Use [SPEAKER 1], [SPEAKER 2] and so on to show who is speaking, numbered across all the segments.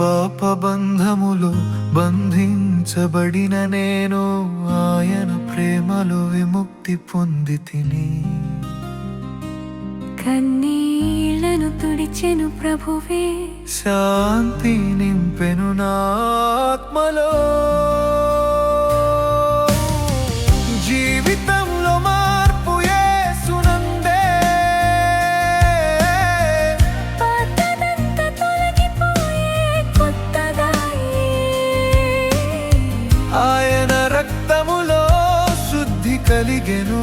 [SPEAKER 1] పాపబంధములు బంధించబడిన నేను ఆయన ప్రేమలో విముక్తి పొంది తిని.
[SPEAKER 2] కన్నీళ్ళను తుడిచెను ప్రభువే.
[SPEAKER 1] శాంతి నింపెను నా ఆత్మలో. రక్తములో శుద్ధి కలిగెను.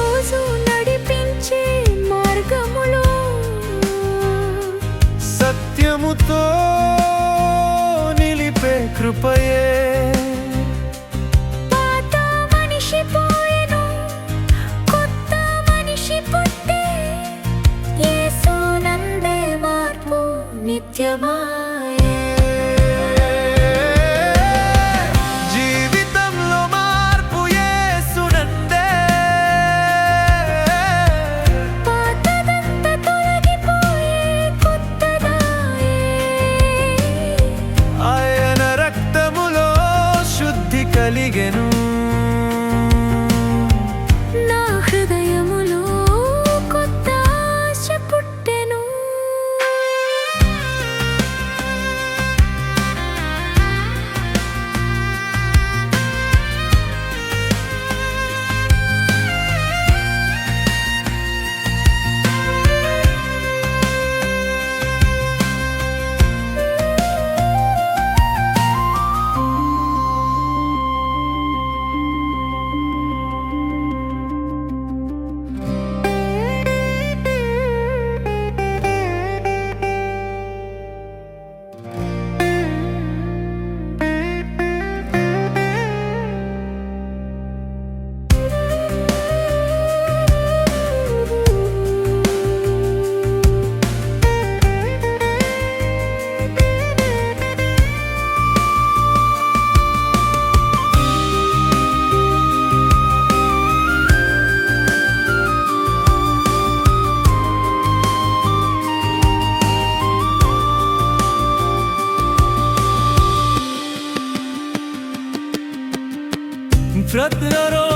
[SPEAKER 2] నిత్యమాయే.
[SPEAKER 1] జీవితంలో మార్పు యేసునందే
[SPEAKER 2] పాతదంతా తొలగిపోయే కొత్తదాయే.
[SPEAKER 1] ఆయన రక్తములో శుద్ధి కలిగెను. ফিতরত